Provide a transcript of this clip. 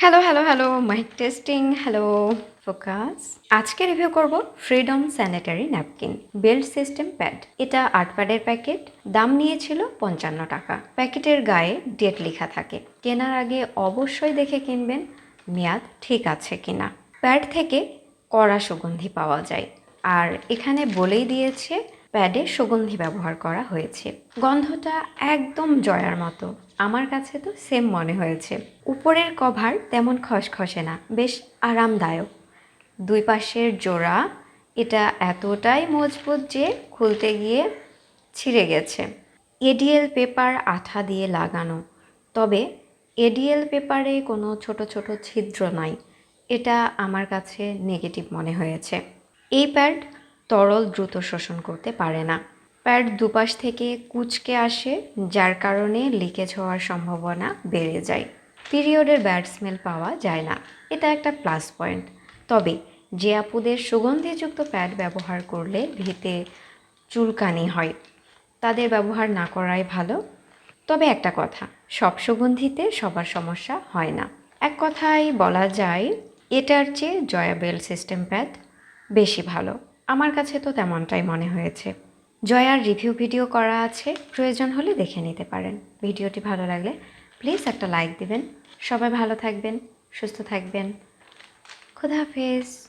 Hello hello hello mike testing hello focus আজকে review করব freedom sanitary napkin belt system pad এটা আট প্যাডের প্যাকেট দাম নিয়েছিল পঞ্চান্ন টাকা। প্যাকেটের গায়ে ডেট লেখা থাকে। কেনার আগে অবশ্যই দেখে কিনবেন, মেয়াদ ঠিক আছে কিনা। প্যাড থেকে কড়া সুগন্ধি পাওয়া যায়। আর এখানে বলেই দিয়েছে প্যাডে সুগন্ধি ব্যবহার করা হয়েছে। গন্ধটা একদম জয়ার মতো। আমার কাছে তো সেম মনে হয়েছে। উপরের কভার তেমন খসখসে না, বেশ আরামদায়ক। দুই পাশের জোড়া এটা এতটাই মজবুত যে খুলতে গিয়ে ছিঁড়ে গেছে। এডিএল পেপার আঠা দিয়ে লাগানো। তবে এডিএল পেপারে কোনো ছোট ছোট ছিদ্র নাই। এটা আমার কাছে নেগেটিভ মনে হয়েছে। এই প্যাড তরল দ্রুত শোষণ করতে পারে না। প্যাড দুপাশ থেকে কুচকে আসে, যার কারণে লিকেজ হওয়ার সম্ভাবনা বেড়ে যায়। পিরিয়ডের ব্যাড স্মেল পাওয়া যায় না। এটা একটা প্লাস পয়েন্ট। তবে যে আপুদের সুগন্ধিযুক্ত প্যাড ব্যবহার করলে ভিতে চুলকানি হয়, তাদের ব্যবহার না করাই ভালো। তবে একটা কথা, সব সুগন্ধিতে সবার সমস্যা হয় না। এক কথায় বলা যায়, এটার চেয়ে জয়া বেল সিস্টেম প্যাড বেশি ভালো। আমার কাছে তো তেমনটাই মনে হয়েছে। জয়ার রিভিউ ভিডিও করা আছে, প্রয়োজন হলে দেখে নিতে পারেন। ভিডিওটি ভালো লাগলে প্লিজ একটা লাইক দিবেন। সবাই ভালো থাকবেন, সুস্থ থাকবেন। খুদা হাফেজ।